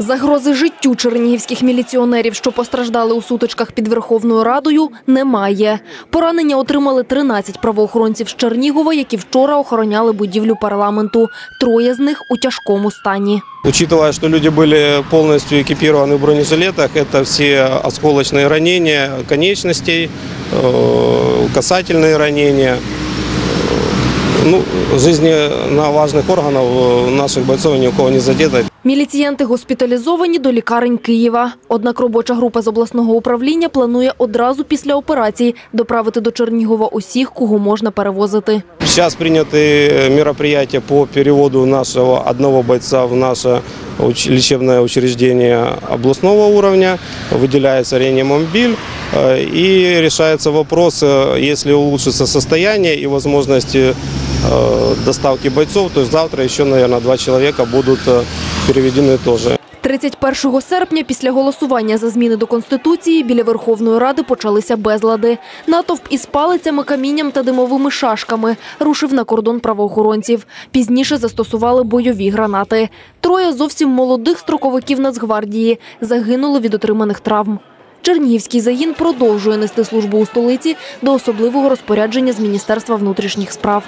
Загрози життю чернігівських міліціонерів, що постраждали у сутичках під Верховною Радою, немає. Поранення отримали 13 правоохоронців з Чернігова, які вчора охороняли будівлю парламенту. Троє з них у тяжкому стані. Учитывая, что люди были полностью экипированы в бронежилетах, это все осколочные ранения конечностей, э, касательные ранения. Ну, жизненно важных органов э, наших бойцов ни у кого не задето. Міліціянти госпіталізовані до лікарень Києва. Однак робоча група з обласного управління планує одразу після операції доправити до Чернігова усіх, кого можна перевозити. Сейчас приняты мероприятия по переводу нашего одного бойца в наше уч- лечебное учреждение областного уровня. Выделяется реанимобиль э, и решается вопрос, э, если улучшится состояние и возможности э, доставки бойцов, то есть завтра еще, наверное, два человека будут э, переведены тоже. 31 серпня після голосування за зміни до Конституції біля Верховної Ради почалися безлади. Натовп із палицями, камінням та димовими шашками рушив на кордон правоохоронців. Пізніше застосували бойові гранати. Троє зовсім молодих строковиків Нацгвардії загинули від отриманих травм. Чернігівський загін продовжує нести службу у столиці до особливого розпорядження з Міністерства внутрішніх справ.